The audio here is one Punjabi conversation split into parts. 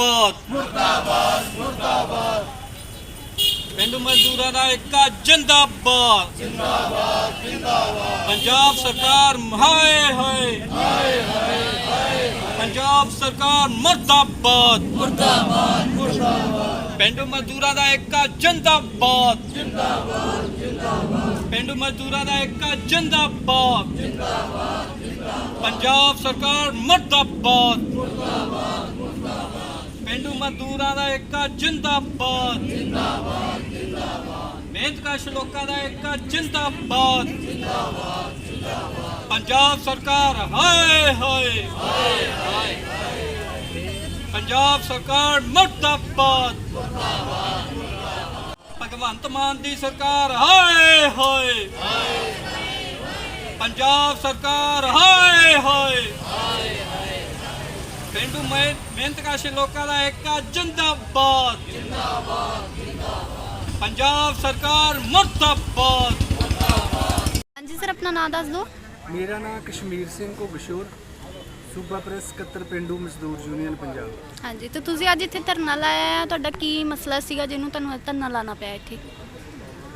ਮੁਰਦਾਬਾਦ। ਮੁਰਦਾਬਾਦ ਮੁਰਦਾਬਾਦ। ਪਿੰਡ ਮਜ਼ਦੂਰਾਂ ਦਾ ਏਕਾ ਜਿੰਦਾਬਾਦ। ਜਿੰਦਾਬਾਦ ਜਿੰਦਾਬਾਦ ਪੰਜਾਬ ਸਰਕਾਰ ਹਾਏ ਹਾਏ। ਹਾਏ ਹਾਏ ਪੰਜਾਬ ਸਰਕਾਰ ਮੁਰਦਾਬਾਦ। ਮੁਰਦਾਬਾਦ ਮੁਰਦਾਬਾਦ ਪਿੰਡ ਮਜ਼ਦੂਰਾਂ ਦਾ ਏਕਾ ਜਿੰਦਾਬਾਦ। ਜਿੰਦਾਬਾਦ ਜਿੰਦਾਬਾਦ ਪਿੰਡ ਮਜ਼ਦੂਰਾਂ ਦਾ ਏਕਾ ਜਿੰਦਾਬਾਦ। ਪੰਜਾਬ ਸਰਕਾਰ ਮਰਦਾਬਾਦ। ਪਿੰਡੂ ਮਜ਼ਦੂਰਾਂ ਦਾ ਏਕਾ ਜਿੰਦਾਬਾਦ। ਜਿੰਦਾਬਾਦ ਜਿੰਦਾਬਾਦ। ਮਿਹਨਤਕਸ਼ ਲੋਕਾਂ ਦਾ ਏਕਾ ਜਿੰਦਾਬਾਦ। ਜਿੰਦਾਬਾਦ ਜਿੰਦਾਬਾਦ ਪੰਜਾਬ ਸਰਕਾਰ ਹਾਏ ਹਾਏ ਹਾਏ ਹਾਏ। ਪੰਜਾਬ ਸਰਕਾਰ ਮਰਦਾਬਾਦ। ਭਗਵੰਤ ਮਾਨ ਦੀ ਸਰਕਾਰ, ਹਾਏ ਹਾਏ। ਪੰਜਾਬ ਸਰਕਾਰ, ਹਾਏ ਹਾਏ। ਪਿੰਡੂ ਮਿਹ- ਮਿਹਨਤਕਸ਼ ਲੋਕਾਂ ਦਾ ਏਕਾ ਜਿੰਦਾਬਾਦ ਜਿੰਦਾਬਾਦ। ਜਿੰਦਾਬਾਦ ਪੰਜਾਬ ਸਰਕਾਰ ਮੁਰਦਾਬਾਦ। ਹਾਂਜੀ ਸਰ ਆਪਣਾ ਨਾਮ ਦੱਸ ਦਿਓ ਮੇਰਾ ਨਾਮ ਕਸ਼ਮੀਰ ਸਿੰਘ ਘੁਗਸ਼ੋਰ ਸੂਬਾ ਪ੍ਰੈਸ ਸਕੱਤਰ ਪਿੰਡੂ ਮਜ਼ਦੂਰ ਯੂਨੀਅਨ ਪੰਜਾਬ ਹਾਂਜੀ ਤੇ ਤੁਸੀਂ ਅੱਜ ਇੱਥੇ ਧਰਨਾ ਲਾਇਆ ਹੈ ਤੁਹਾਡਾ ਕੀ ਮਸਲਾ ਸੀਗਾ ਜਿਹਨੂੰ ਤੁਹਾਨੂੰ ਇਹ ਧਰਨਾ ਲਾਣਾ ਪਿਆ ਇੱਥੇ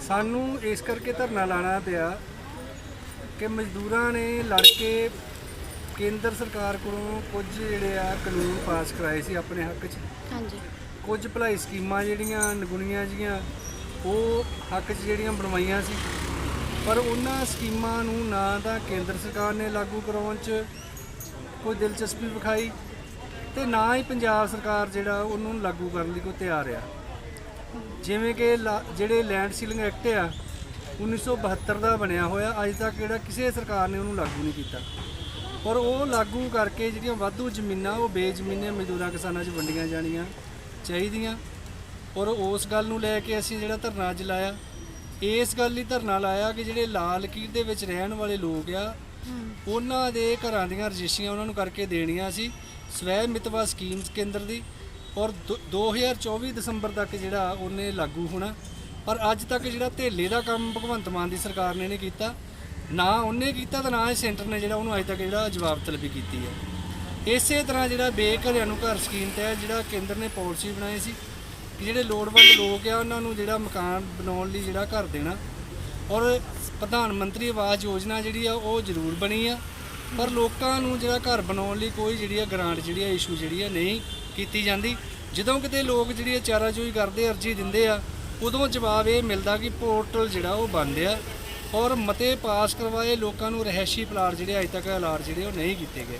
ਸਾਨੂੰ ਇਸ ਕਰਕੇ ਧਰਨਾ ਲਾਣਾ ਪਿਆ ਕਿ ਮਜ਼ਦੂਰਾਂ ਨੇ ਲੜ ਕੇ ਕੇਂਦਰ ਸਰਕਾਰ ਕੋਲੋਂ ਕੁਝ ਜਿਹੜੇ ਆ ਕਾਨੂੰਨ ਪਾਸ ਕਰਾਏ ਸੀ ਆਪਣੇ ਹੱਕ 'ਚ? ਹਾਂਜੀ। ਕੁਝ ਭਲਾਈ ਸਕੀਮਾਂ ਜਿਹੜੀਆਂ ਨਗੁਣੀਆਂ ਜੀਆਂ ਉਹ ਹੱਕ 'ਚ ਜਿਹੜੀਆਂ ਬਣਵਾਈਆਂ ਸੀ? ਪਰ ਉਹਨਾਂ ਸਕੀਮਾਂ ਨੂੰ ਨਾ ਤਾਂ ਕੇਂਦਰ ਸਰਕਾਰ ਨੇ ਲਾਗੂ ਕਰਾਉਣ 'ਚ ਕੋਈ ਦਿਲਚਸਪੀ ਵਿਖਾਈ ਤੇ ਨਾ ਹੀ ਪੰਜਾਬ ਸਰਕਾਰ ਜਿਹੜਾ ਉਹਨੂੰ ਲਾਗੂ ਕਰਨ ਲਈ ਕੋਈ ਤਿਆਰ ਆ। ਜਿਵੇਂ ਕਿ ਲਾ- ਜਿਹੜੇ ਲੈਂਡ ਸੀਲਿੰਗ ਐਕਟ ਆ 1972 ਦਾ ਬਣਿਆ ਹੋਇਆ ਅੱਜ ਤੱਕ ਜਿਹੜਾ ਕਿਸੇ ਸਰਕਾਰ ਨੇ ਉਹਨੂੰ ਲਾਗੂ ਨਹੀਂ ਕੀਤਾ। ਔਰ ਉਹ ਲਾਗੂ ਕਰਕੇ ਜਿਹੜੀਆਂ ਵਾਧੂ ਜ਼ਮੀਨਾਂ, ਉਹ ਬੇਜ਼ਮੀਨੇ ਮਜ਼ਦੂਰਾਂ ਕਿਸਾਨਾਂ 'ਚ ਵੰਡੀਆਂ ਜਾਣੀਆਂ ਚਾਹੀਦੀਆਂ। ਔਰ ਉਸ ਗੱਲ ਨੂੰ ਲੈ ਕੇ ਅਸੀਂ ਜਿਹੜਾ ਧਰਨਾ ਅੱਜ ਲਾਇਆ, ਇਸ ਗੱਲ ਲਈ ਧਰਨਾ ਲਾਇਆ ਕਿ ਜਿਹੜੇ ਲਾਲ ਲਕੀਰ ਦੇ ਵਿੱਚ ਰਹਿਣ ਵਾਲੇ ਲੋਕ ਆ, ਉਹਨਾਂ ਦੇ ਘਰਾਂ ਦੀਆਂ ਰਜਿਸਟਰੀਆਂ ਉਹਨਾਂ ਨੂੰ ਕਰਕੇ ਦੇਣੀਆਂ ਸੀ, ਸਵੈ ਮਿਤਵਾ ਸਕੀਮ ਕੇਂਦਰ ਦੀ। ਔਰ ਦੋ- 2024 ਦਸੰਬਰ ਤੱਕ ਜਿਹੜਾ ਉਹਨੇ ਲਾਗੂ ਹੋਣਾ। ਪਰ ਅੱਜ ਤੱਕ ਜਿਹੜਾ ਧੇਲੇ ਦਾ ਕੰਮ ਭਗਵੰਤ ਮਾਨ ਦੀ ਸਰਕਾਰ ਨੇ ਨਹੀਂ ਕੀਤਾ। ਨਾ ਉਹਨੇ ਕੀਤਾ ਤੇ ਨਾ ਹੀ ਸੈਂਟਰ ਨੇ ਜਿਹੜਾ ਉਹਨੂੰ ਅੱਜ ਤੱਕ ਜਿਹੜਾ ਜਵਾਬ ਤਲਬੀ ਕੀਤੀ ਹੈ। ਇਸੇ ਤਰ੍ਹਾਂ ਜਿਹੜਾ ਬੇਘਰਿਆਂ ਨੂੰ ਘਰ ਸਕੀਮ ਤਹਿਤ ਜਿਹੜਾ ਕੇਂਦਰ ਨੇ ਪਾਲਿਸੀ ਬਣਾਈ ਸੀ ਕਿ ਜਿਹੜੇ ਲੋੜਵੰਦ ਲੋਕ ਆ, ਉਹਨਾਂ ਨੂੰ ਜਿਹੜਾ ਮਕਾਨ ਬਣਾਉਣ ਲਈ ਜਿਹੜਾ ਘਰ ਦੇਣਾ। ਔਰ ਪ੍ਰਧਾਨ ਮੰਤਰੀ ਆਵਾਸ ਯੋਜਨਾ ਜਿਹੜੀ ਆ, ਉਹ ਜ਼ਰੂਰ ਬਣੀ ਆ। ਪਰ ਲੋਕਾਂ ਨੂੰ ਜਿਹੜਾ ਘਰ ਬਣਾਉਣ ਲਈ ਕੋਈ ਜਿਹੜੀ ਆ ਗ੍ਰਾਂਟ ਜਿਹੜੀ ਆ ਇਸ਼ੂ ਜਿਹੜੀ ਆ ਨਹੀਂ ਕੀਤੀ ਜਾਂਦੀ। ਜਦੋਂ ਕਿਤੇ ਲੋਕ ਜਿਹੜੀ ਆ ਚਾਰਾਜੋਈ ਕਰਦੇ, ਅਰਜੀ ਦਿੰਦੇ ਆ, ਉਦੋਂ ਜਵਾਬ ਇਹ ਮਿਲਦਾ ਕਿ ਪੋਰਟਲ ਜਿਹੜਾ ਉਹ ਬੰਦ ਆ। ਔਰ ਮਤੇ ਪਾਸ ਕਰਵਾਏ ਲੋਕਾਂ ਨੂੰ ਰਹਿਸ਼ੀ ਪਲਾਟ ਜਿਹੜੇ ਅਜੇ ਤੱਕ ਅਲਾਟ ਜਿਹੜੇ ਉਹ ਨਹੀਂ ਕੀਤੇ ਗਏ।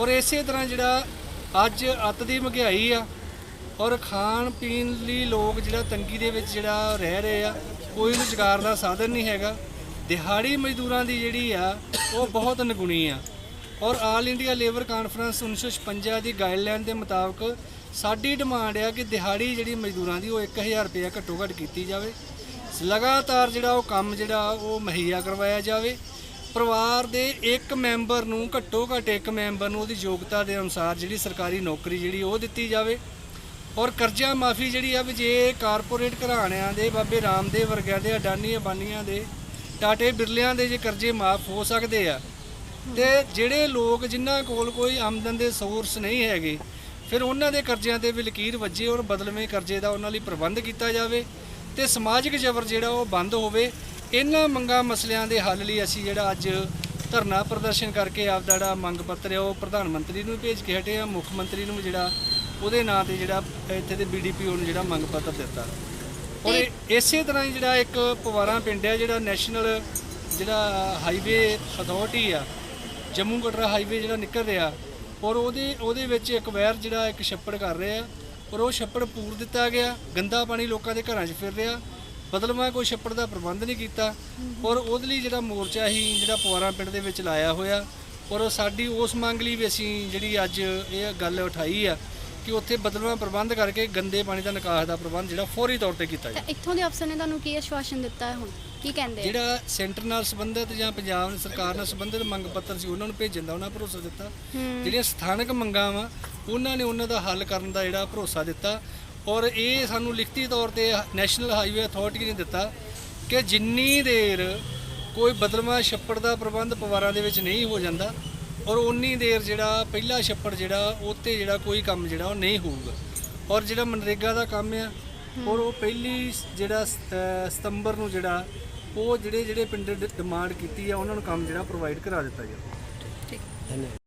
ਔਰ ਇਸੇ ਤਰ੍ਹਾਂ ਜਿਹੜਾ ਅੱਜ ਅੱਤ ਦੀ ਮਹਿੰਗਾਈ ਆ ਔਰ ਖਾਣ ਪੀਣ ਲਈ ਲੋਕ ਜਿਹੜਾ ਤੰਗੀ ਦੇ ਵਿੱਚ ਜਿਹੜਾ ਰਹਿ ਰਹੇ ਆ, ਕੋਈ ਰੁਜ਼ਗਾਰ ਦਾ ਸਾਧਨ ਨਹੀਂ ਹੈਗਾ। ਦਿਹਾੜੀ ਮਜ਼ਦੂਰਾਂ ਦੀ ਜਿਹੜੀ ਆ, ਉਹ ਬਹੁਤ ਨਗੁਣੀ ਆ। ਔਰ ਆਲ ਇੰਡੀਆ ਲੇਬਰ ਕਾਨਫਰੰਸ 1956 ਦੀ ਗਾਈਡਲਾਈਨ ਦੇ ਮੁਤਾਬਕ ਸਾਡੀ ਡਿਮਾਂਡ ਆ ਕਿ ਦਿਹਾੜੀ ਜਿਹੜੀ ਮਜ਼ਦੂਰਾਂ ਦੀ ਉਹ 1000 ਰੁਪਏ ਘੱਟੋ ਘੱਟ ਕੀਤੀ ਜਾਵੇ। ਲਗਾਤਾਰ ਜਿਹੜਾ ਉਹ ਕੰਮ ਜਿਹੜਾ ਉਹ ਮੁਹੱਈਆ ਕਰਵਾਇਆ ਜਾਵੇ। ਪਰਿਵਾਰ ਦੇ ਇੱਕ ਮੈਂਬਰ ਨੂੰ, ਘੱਟੋ ਘੱਟ ਇੱਕ ਮੈਂਬਰ ਨੂੰ ਉਹਦੀ ਯੋਗਤਾ ਦੇ ਅਨੁਸਾਰ ਜਿਹੜੀ ਸਰਕਾਰੀ ਨੌਕਰੀ ਜਿਹੜੀ ਉਹ ਦਿੱਤੀ ਜਾਵੇ। ਔਰ ਕਰਜ਼ਾ ਮਾਫੀ ਜਿਹੜੀ ਆ ਵੀ ਜੇ ਕਾਰਪੋਰੇਟ ਘਰਾਣਿਆਂ ਦੇ, ਬਾਬੇ ਰਾਮਦੇਵ ਵਰਗਿਆਂ ਦੇ ਅਡਾਨੀ ਅਬਾਨੀਆਂ ਦੇ, ਟਾਟੇ ਬਿਰਲਿਆਂ ਦੇ ਜੇ ਕਰਜ਼ੇ ਮਾਫ ਹੋ ਸਕਦੇ ਆ, ਤੇ ਜਿਹੜੇ ਲੋਕ ਜਿਨ੍ਹਾਂ ਕੋਲ ਕੋਈ ਆਮਦਨ ਦੇ ਸੋਰਸ ਨਹੀਂ ਹੈਗੇ, ਫਿਰ ਉਹਨਾਂ ਦੇ ਕਰਜ਼ਿਆਂ ਤੇ ਵੀ ਲਕੀਰ ਵੱਜੇ ਔਰ ਬਦਲਵੇਂ ਕਰਜ਼ੇ ਦਾ ਉਹਨਾਂ ਲਈ ਪ੍ਰਬੰਧ ਕੀਤਾ ਜਾਵੇ। ਤੇ ਸਮਾਜਿਕ ਜ਼ਬਰ ਜਿਹੜਾ ਉਹ ਬੰਦ ਹੋਵੇ ਇਹਨਾਂ ਮੰਗਾਂ ਮਸਲਿਆਂ ਦੇ ਹੱਲ ਲਈ ਅਸੀਂ ਜਿਹੜਾ ਅੱਜ ਧਰਨਾ ਪ੍ਰਦਰਸ਼ਨ ਕਰਕੇ ਆਪ ਦਾ ਜਿਹੜਾ ਮੰਗ ਪੱਤਰ ਹੈ ਉਹ ਪ੍ਰਧਾਨ ਮੰਤਰੀ ਨੂੰ ਭੇਜ ਕੇ ਹਟੇ ਆ ਮੁੱਖ ਮੰਤਰੀ ਨੂੰ ਜਿਹੜਾ ਉਹਦੇ ਨਾਂ ਤੇ ਜਿਹੜਾ ਇੱਥੇ ਦੇ ਬੀਡੀਪੀਓ ਨੂੰ ਜਿਹੜਾ ਮੰਗ ਪੱਤਰ ਦਿੱਤਾ। ਔਰ ਇਸੇ ਤਰ੍ਹਾਂ ਹੀ ਜਿਹੜਾ ਇੱਕ ਪਵਾਰਾ ਪਿੰਡ ਹੈ ਜਿਹੜਾ ਨੈਸ਼ਨਲ ਜਿਹੜਾ ਹਾਈਵੇ ਅਥਾਰਟੀ ਆ ਜੰਮੂ ਕਟਰਾ ਹਾਈਵੇ ਜਿਹੜਾ ਨਿਕਲ ਰਿਹਾ ਔਰ ਉਹਦੇ ਉਹਦੇ ਵਿੱਚ ਇੱਕ ਵੈਰ ਜਿਹੜਾ ਇੱਕ ਛੱਪੜ ਕਰ ਰਿਹਾ। ਔਰ ਉਹ ਛੱਪੜ ਪੂਰ ਦਿੱਤਾ ਗਿਆ ਗੰਦਾ ਪਾਣੀ ਲੋਕਾਂ ਦੇ ਘਰਾਂ 'ਚ ਫਿਰ ਰਿਹਾ। ਬਦਲਵਾ ਕੋਈ ਛੱਪੜ ਦਾ ਪ੍ਰਬੰਧ ਨਹੀਂ ਕੀਤਾ। ਔਰ ਉਹਦੇ ਲਈ ਜਿਹੜਾ ਮੋਰਚਾ ਹੀ ਜਿਹੜਾ ਪਵਾਰਾ ਪਿੰਡ ਦੇ ਵਿੱਚ ਲਾਇਆ ਹੋਇਆ ਔਰ ਸਾਡੀ ਉਸ ਮੰਗ ਲਈ ਵੀ ਅਸੀਂ ਜਿਹੜੀ ਅੱਜ ਇਹ ਗੱਲ ਉਠਾਈ ਆ ਕਿ ਉੱਥੇ ਬਦਲਵਾ ਪ੍ਰਬੰਧ ਕਰਕੇ ਗੰਦੇ ਪਾਣੀ ਦਾ ਨਿਕਾਸ ਦਾ ਪ੍ਰਬੰਧ ਜਿਹੜਾ ਫੌਰੀ ਤੌਰ ਤੇ ਕੀਤਾ ਜਾਵੇ। ਇੱਥੋਂ ਦੇ ਅਫਸਰ ਨੇ ਤੁਹਾਨੂੰ ਕੀ ਆਸ਼ਵਾਸਨ ਦਿੱਤਾ ਹੈ ਹੁਣ? ਕੀ ਕਹਿੰਦੇ ਆ? ਜਿਹੜਾ ਸੈਂਟਰ ਨਾਲ ਸੰਬੰਧਿਤ ਜਾਂ ਪੰਜਾਬ ਸਰਕਾਰ ਨਾਲ ਸੰਬੰਧਿਤ ਮੰਗ ਪੱਤਰ ਸੀ ਉਹਨਾਂ ਨੂੰ ਭੇਜਣ ਦਾ ਉਹਨਾਂ ਭਰੋਸਾ ਦਿੱਤਾ। ਜਿਹੜੀਆਂ ਸਥਾਨਕ ਮੰਗਾਂ ਵਾ ਉਹਨਾਂ ਨੇ ਉਹਨਾਂ ਦਾ ਹੱਲ ਕਰਨ ਦਾ ਜਿਹੜਾ ਭਰੋਸਾ ਦਿੱਤਾ। ਔਰ ਇਹ ਸਾਨੂੰ ਲਿਖਤੀ ਤੌਰ ਤੇ ਨੈਸ਼ਨਲ ਹਾਈਵੇ ਅਥਾਰਟੀ ਨੇ ਦਿੱਤਾ ਕਿ ਜਿੰਨੀ ਦੇਰ ਕੋਈ ਬਦਲਵਾਂ ਛੱਪੜ ਦਾ ਪ੍ਰਬੰਧ ਪਵਾਰਾਂ ਦੇ ਵਿੱਚ ਨਹੀਂ ਹੋ ਜਾਂਦਾ ਔਰ ਉਨੀ ਦੇਰ ਜਿਹੜਾ ਪਹਿਲਾ ਛੱਪੜ ਜਿਹੜਾ ਉੱਤੇ ਜਿਹੜਾ ਕੋਈ ਕੰਮ ਜਿਹੜਾ ਉਹ ਨਹੀਂ ਹੋਊਗਾ। ਔਰ ਜਿਹੜਾ ਮਨਰੇਗਾ ਦਾ ਕੰਮ ਆ ਔਰ ਉਹ ਪਹਿਲੀ ਜਿਹੜਾ ਸਤੰਬਰ ਨੂੰ ਜਿਹੜਾ ਉਹ ਜਿਹੜੇ ਜਿਹੜੇ ਪਿੰਡ ਡਿਮਾਂਡ ਕੀਤੀ ਆ ਉਹਨਾਂ ਨੂੰ ਕੰਮ ਜਿਹੜਾ ਪ੍ਰੋਵਾਈਡ ਕਰਾ ਦਿੱਤਾ ਗਿਆ। ਠੀਕ। ਧੰਨਵਾਦ।